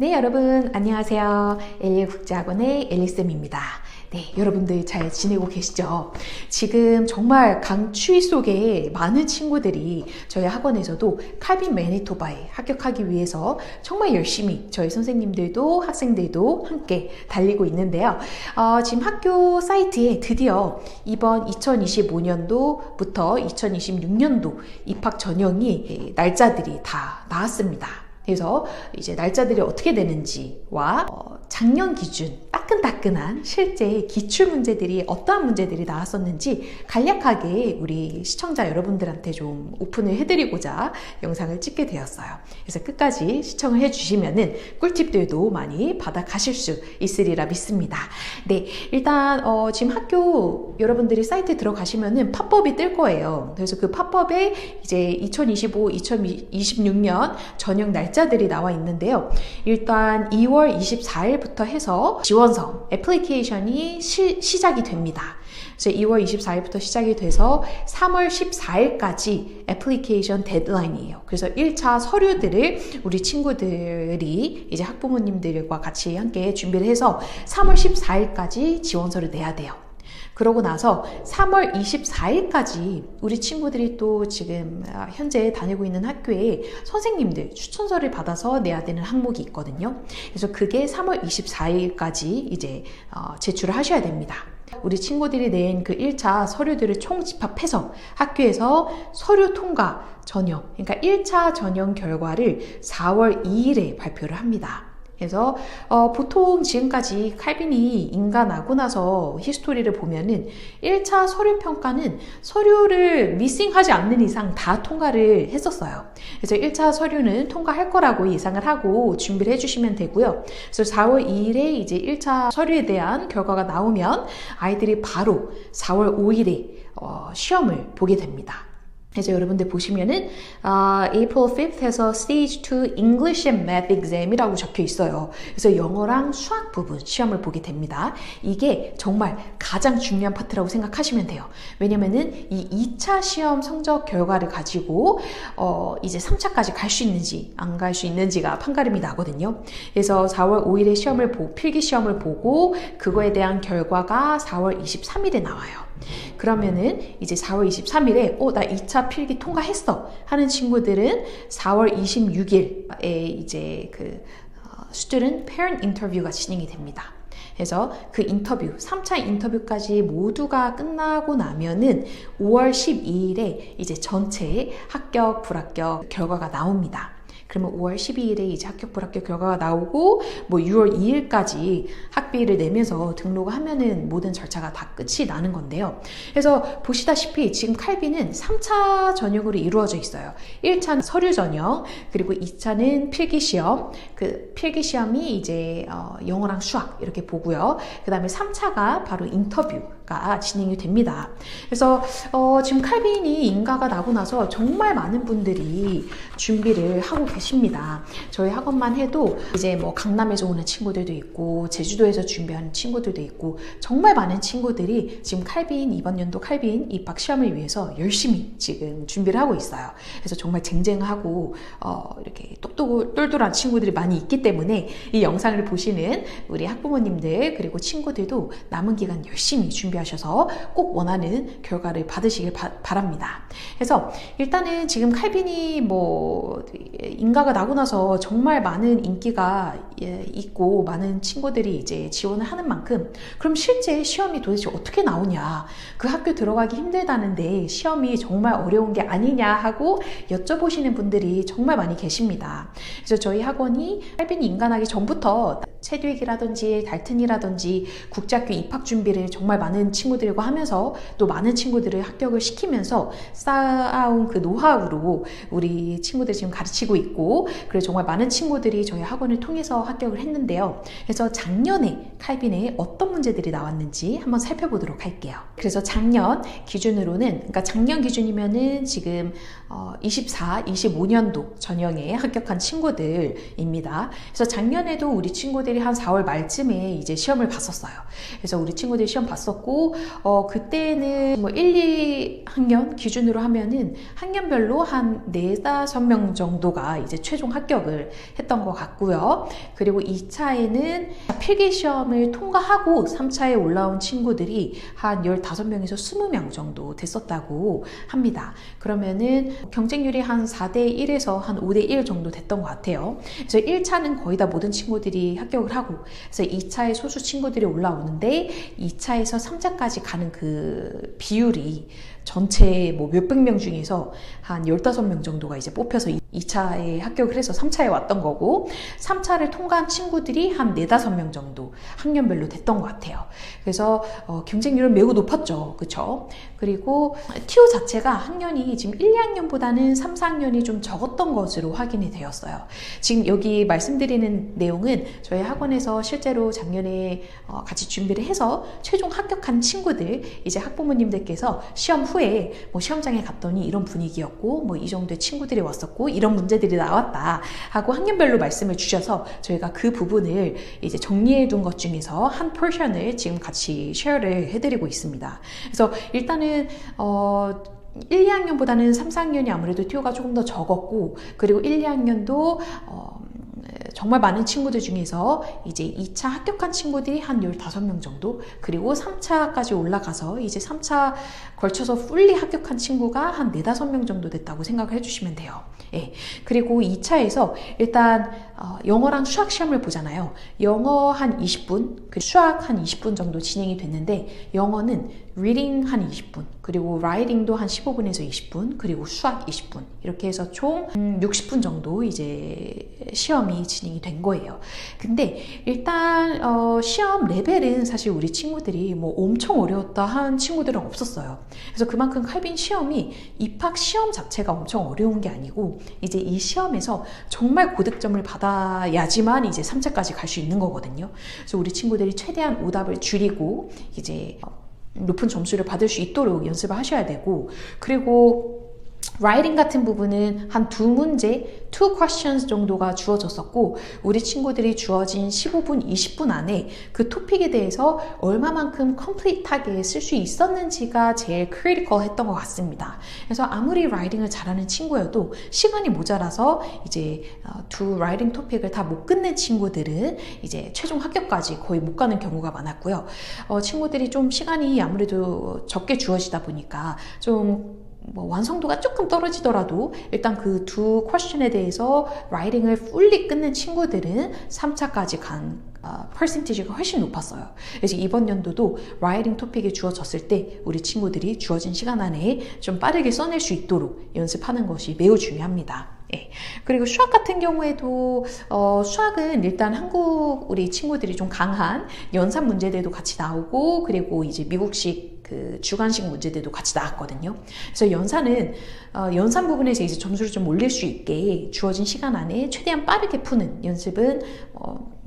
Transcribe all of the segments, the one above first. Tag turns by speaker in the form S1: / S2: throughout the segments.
S1: 네, 여러분, 안녕하세요. 엘리 국제학원의 엘리쌤입니다. 네, 여러분들 잘 지내고 계시죠? 지금 정말 강추위 속에 많은 친구들이 저희 학원에서도 칼빈 매니토바에 합격하기 위해서 정말 열심히 저희 선생님들도 학생들도 함께 달리고 있는데요. 어, 지금 학교 사이트에 드디어 이번 2025년도부터 2026년도 입학 전형이 날짜들이 다 나왔습니다. 그래서 이제 날짜들이 어떻게 되는지와 어, 작년 기준 따끈따끈한 실제 기출 문제들이 어떠한 문제들이 나왔었는지 간략하게 우리 시청자 여러분들한테 좀 오픈을 해드리고자 영상을 찍게 되었어요. 그래서 끝까지 시청을 해주시면은 꿀팁들도 많이 받아 가실 수 있으리라 믿습니다. 네, 일단 어, 지금 학교 여러분들이 사이트에 들어가시면은 팝업이 뜰 거예요. 그래서 그 팝업에 이제 2025, 2026년 전형 날짜 들이 나와 있는데요. 일단 2월 24일부터 해서 지원서 애플리케이션이 시, 시작이 됩니다. 그래서 2월 24일부터 시작이 돼서 3월 14일까지 애플리케이션 데드라인이에요. 그래서 1차 서류들을 우리 친구들이 이제 학부모님들과 같이 함께 준비를 해서 3월 14일까지 지원서를 내야 돼요. 그러고 나서 3월 24일까지 우리 친구들이 또 지금 현재 다니고 있는 학교에 선생님들 추천서를 받아서 내야 되는 항목이 있거든요. 그래서 그게 3월 24일까지 이제 어, 제출을 하셔야 됩니다. 우리 친구들이 낸 그 1차 서류들을 총 집합해서 학교에서 서류 통과 전형, 그러니까 1차 전형 결과를 4월 2일에 발표를 합니다. 그래서 어, 보통 지금까지 칼빈이 인간하고 나서 히스토리를 보면은 1차 서류 평가는 서류를 미싱하지 않는 이상 다 통과를 했었어요. 그래서 1차 서류는 통과할 거라고 예상을 하고 준비를 해주시면 되고요. 그래서 4월 2일에 이제 1차 서류에 대한 결과가 나오면 아이들이 바로 4월 5일에 어, 시험을 보게 됩니다. 그래서 여러분들 보시면은 uh, April 5th에서 Stage 2 English and Math Exam이라고 적혀 있어요. 그래서 영어랑 수학 부분 시험을 보게 됩니다. 이게 정말 가장 중요한 파트라고 생각하시면 돼요. 왜냐면은 이 2차 시험 성적 결과를 가지고 어, 이제 3차까지 갈 수 있는지 안 갈 수 있는지가 판가름이 나거든요. 그래서 4월 5일에 시험을 보고 필기 시험을 보고 그거에 대한 결과가 4월 23일에 나와요. 그러면은 이제 4월 23일에 어, 나 2차 필기 통과했어 하는 친구들은 4월 26일에 이제 그 어, student parent 인터뷰가 진행이 됩니다. 그래서 그 인터뷰, 3차 인터뷰까지 모두가 끝나고 나면은 5월 12일에 이제 전체 합격, 불합격 결과가 나옵니다. 그러면 5월 12일에 이제 합격 불합격 결과가 나오고 뭐 6월 2일까지 학비를 내면서 등록을 하면은 모든 절차가 다 끝이 나는 건데요. 그래서 보시다시피 지금 칼비는 3차 전형으로 이루어져 있어요. 1차는 서류 전형, 그리고 2차는 필기 시험. 그 필기 시험이 이제 어, 영어랑 수학 이렇게 보고요. 그 다음에 3차가 바로 인터뷰 가 진행이 됩니다. 그래서 어, 지금 칼빈이 인가가 나고 나서 정말 많은 분들이 준비를 하고 계십니다. 저희 학원만 해도 이제 뭐 강남에서 오는 친구들도 있고 제주도에서 준비하는 친구들도 있고 정말 많은 친구들이 지금 칼빈 이번 연도 칼빈 입학 시험을 위해서 열심히 지금 준비를 하고 있어요. 그래서 정말 쟁쟁하고 어 이렇게 똑똑 똘똘한 친구들이 많이 있기 때문에 이 영상을 보시는 우리 학부모님들 그리고 친구들도 남은 기간 열심히 준비 하셔서 꼭 원하는 결과를 받으시길 바, 바랍니다. 그래서 일단은 지금 칼빈이 뭐 인가가 나고 나서 정말 많은 인기가 예, 있고 많은 친구들이 이제 지원을 하는 만큼 그럼 실제 시험이 도대체 어떻게 나오냐 그 학교 들어가기 힘들다는데 시험이 정말 어려운 게 아니냐 하고 여쭤보시는 분들이 정말 많이 계십니다. 그래서 저희 학원이 할빈이 인간하기 전부터 체듀익이라든지 달튼이라든지 국제학교 입학 준비를 정말 많은 친구들과 하면서 또 많은 친구들을 합격을 시키면서 쌓아온 그 노하우로 우리 친구들 지금 가르치고 있고 그래서 정말 많은 친구들이 저희 학원을 통해서 합격을 했는데요. 그래서 작년에 칼빈에 어떤 문제들이 나왔는지 한번 살펴보도록 할게요. 그래서 작년 기준으로는 그러니까 작년 기준이면은 지금 어, 24, 25년도 전형에 합격한 친구들입니다. 그래서 작년에도 우리 친구들 친구들이 한 4월 말쯤에 이제 시험을 봤었어요. 그래서 우리 친구들이 시험 봤었고, 어, 그때는 뭐 1, 2 학년 기준으로 하면은 학년별로 한 4, 5명 정도가 이제 최종 합격을 했던 것 같고요. 그리고 2차에는 필기 시험을 통과하고 3차에 올라온 친구들이 한 15명에서 20명 정도 됐었다고 합니다. 그러면은 경쟁률이 한 4대 1에서 한 5대 1 정도 됐던 것 같아요. 그래서 1차는 거의 다 모든 친구들이 합격 을 하고, 그래서 2차에 소수 친구들이 올라오는데, 2차에서 3차까지 가는 그 비율이 전체 뭐 몇백 명 중에서 한 15명 정도가 이제 뽑혀서 2차에 합격을 해서 3차에 왔던 거고 3차를 통과한 친구들이 한 4, 5명 정도 학년별로 됐던 것 같아요. 그래서 어, 경쟁률은 매우 높았죠. 그쵸? 그리고 TO 자체가 학년이 지금 1, 2학년보다는 3, 4학년이 좀 적었던 것으로 확인이 되었어요. 지금 여기 말씀드리는 내용은 저희 학원에서 실제로 작년에 어, 같이 준비를 해서 최종 합격한 친구들 이제 학부모님들께서 시험 후에 뭐 시험장에 갔더니 이런 분위기였고 뭐 이 정도의 친구들이 왔었고 이런 문제들이 나왔다 하고 학년별로 말씀을 주셔서 저희가 그 부분을 이제 정리해 둔 것 중에서 한 포션을 지금 같이 쉐어를 해드리고 있습니다. 그래서 일단은 어 1, 2학년보다는 3, 4학년이 아무래도 티오가 조금 더 적었고 그리고 1, 2학년도 어, 정말 많은 친구들 중에서 이제 2차 합격한 친구들이 한 15명 정도, 그리고 3차까지 올라가서 이제 3차 걸쳐서 풀리 합격한 친구가 한 4, 5명 정도 됐다고 생각을 해주시면 돼요. 예. 그리고 2차에서 일단 어, 영어랑 수학 시험을 보잖아요. 영어 한 20분, 그 수학 한 20분 정도 진행이 됐는데 영어는 reading 한 20분, 그리고 writing도 한 15분에서 20분, 그리고 수학 20분 이렇게 해서 총 60분 정도 이제 시험이 진행이 된 거예요. 근데 일단 어, 시험 레벨은 사실 우리 친구들이 뭐 엄청 어려웠다 한 친구들은 없었어요. 그래서 그만큼 칼빈 시험이 입학 시험 자체가 엄청 어려운 게 아니고 이제 이 시험에서 정말 고득점을 받아 야지만 이제 3차까지 갈 수 있는 거거든요. 그래서 우리 친구들이 최대한 오답을 줄이고 이제 높은 점수를 받을 수 있도록 연습을 하셔야 되고 그리고 라이팅 같은 부분은 한 두 문제, two questions 정도가 주어졌었고 우리 친구들이 주어진 15분, 20분 안에 그 토픽에 대해서 얼마만큼 컴플리트하게 쓸 수 있었는지가 제일 크리티컬 했던 것 같습니다. 그래서 아무리 라이팅을 잘하는 친구여도 시간이 모자라서 이제 어, 두 라이팅 토픽을 다 못 끝낸 친구들은 이제 최종 합격까지 거의 못 가는 경우가 많았고요. 어, 친구들이 좀 시간이 아무래도 적게 주어지다 보니까 좀 뭐 완성도가 조금 떨어지더라도 일단 그 두 퀘션에 대해서 라이팅을 풀리 끝낸 친구들은 3차까지 간 어, 퍼센티지가 훨씬 높았어요. 그래서 이번 연도도 라이팅 토픽이 주어졌을 때 우리 친구들이 주어진 시간 안에 좀 빠르게 써낼 수 있도록 연습하는 것이 매우 중요합니다. 예. 그리고 수학 같은 경우에도 어, 수학은 일단 한국 우리 친구들이 좀 강한 연산 문제들도 같이 나오고 그리고 이제 미국식 그 주관식 문제들도 같이 나왔거든요. 그래서 연산은 어, 연산 부분에서 이제 점수를 좀 올릴 수 있게 주어진 시간 안에 최대한 빠르게 푸는 연습은 어,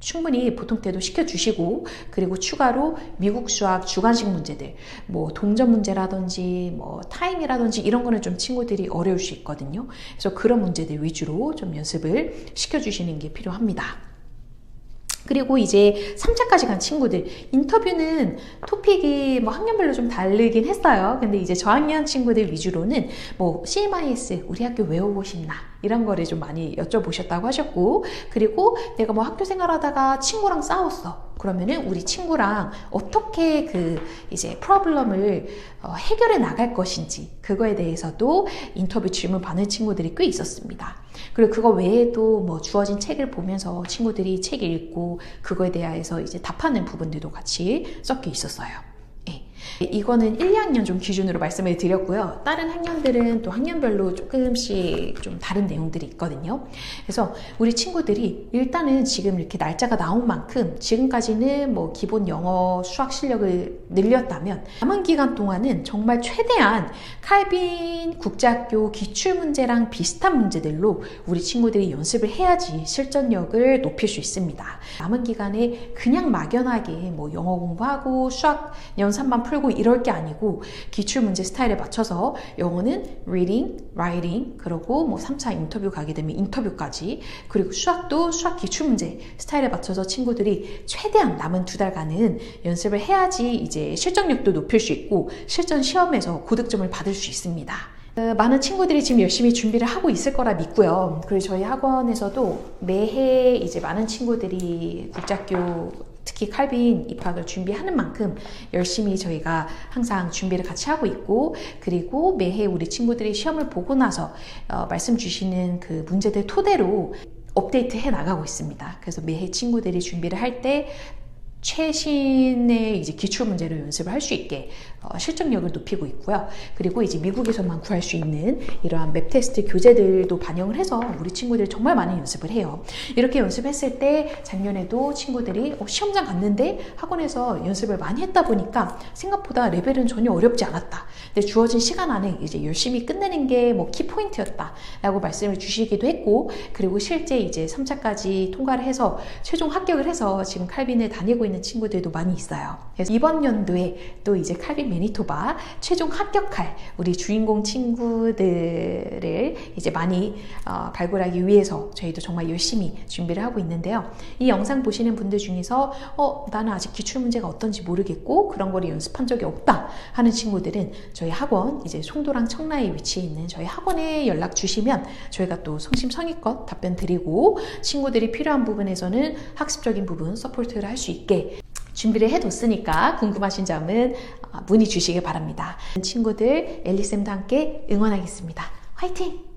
S1: 충분히 보통 때도 시켜주시고 그리고 추가로 미국 수학 주관식 문제들 뭐 동전 문제라든지 뭐 타임이라든지 이런 거는 좀 친구들이 어려울 수 있거든요. 그래서 그런 문제들 위주로 좀 연습을 시켜주시는 게 필요합니다. 그리고 이제 3차까지 간 친구들 인터뷰는 토픽이 뭐 학년별로 좀 다르긴 했어요. 근데 이제 저학년 친구들 위주로는 뭐 CMIS 우리 학교 외우고 싶나 이런 거를 좀 많이 여쭤보셨다고 하셨고 그리고 내가 뭐 학교 생활하다가 친구랑 싸웠어. 그러면은 우리 친구랑 어떻게 그 이제 프로블럼을 어, 해결해 나갈 것인지 그거에 대해서도 인터뷰 질문 받는 친구들이 꽤 있었습니다. 그리고 그거 외에도 뭐 주어진 책을 보면서 친구들이 책 읽고 그거에 대해서 이제 답하는 부분들도 같이 섞여 있었어요. 이거는 1, 2학년 좀 기준으로 말씀을 드렸고요. 다른 학년들은 또 학년별로 조금씩 좀 다른 내용들이 있거든요. 그래서 우리 친구들이 일단은 지금 이렇게 날짜가 나온 만큼 지금까지는 뭐 기본 영어 수학 실력을 늘렸다면 남은 기간 동안은 정말 최대한 칼빈 국제학교 기출문제랑 비슷한 문제들로 우리 친구들이 연습을 해야지 실전력을 높일 수 있습니다. 남은 기간에 그냥 막연하게 뭐 영어 공부하고 수학 연산만 풀고 이럴 게 아니고 기출 문제 스타일에 맞춰서 영어는 reading, writing, 그리고 뭐 3차 인터뷰 가게 되면 인터뷰까지 그리고 수학도 수학 기출 문제 스타일에 맞춰서 친구들이 최대한 남은 두 달간은 연습을 해야지 이제 실전력도 높일 수 있고 실전 시험에서 고득점을 받을 수 있습니다. 어, 많은 친구들이 지금 열심히 준비를 하고 있을 거라 믿고요. 그리고 저희 학원에서도 매해 이제 많은 친구들이 국제학교 특히 칼빈 입학을 준비하는 만큼 열심히 저희가 항상 준비를 같이 하고 있고 그리고 매해 우리 친구들이 시험을 보고 나서 어, 말씀 주시는 그 문제들 토대로 업데이트 해 나가고 있습니다. 그래서 매해 친구들이 준비를 할 때 최신의 이제 기출 문제를 연습을 할 수 있게 어, 실전력을 높이고 있고요. 그리고 이제 미국에서만 구할 수 있는 이러한 맵 테스트 교재들도 반영을 해서 우리 친구들이 정말 많은 연습을 해요. 이렇게 연습했을 때 작년에도 친구들이 어, 시험장 갔는데 학원에서 연습을 많이 했다 보니까 생각보다 레벨은 전혀 어렵지 않았다. 근데 주어진 시간 안에 이제 열심히 끝내는 게 뭐 키포인트였다라고 말씀을 주시기도 했고 그리고 실제 이제 3차까지 통과를 해서 최종 합격을 해서 지금 칼빈을 다니고 있는 친구들도 많이 있어요. 그래서 이번 연도에 또 이제 칼빈 매니토바 최종 합격할 우리 주인공 친구들을 이제 많이 어, 발굴하기 위해서 저희도 정말 열심히 준비를 하고 있는데요. 이 영상 보시는 분들 중에서 어, 나는 아직 기출 문제가 어떤지 모르겠고 그런 거를 연습한 적이 없다 하는 친구들은 저희 학원 이제 송도랑 청라에 위치해 있는 저희 학원에 연락 주시면 저희가 또 성심성의껏 답변 드리고 친구들이 필요한 부분에서는 학습적인 부분 서포트를 할 수 있게 준비를 해뒀으니까 궁금하신 점은 어, 문의 주시길 바랍니다. 친구들 엘리쌤도 함께 응원하겠습니다. 화이팅!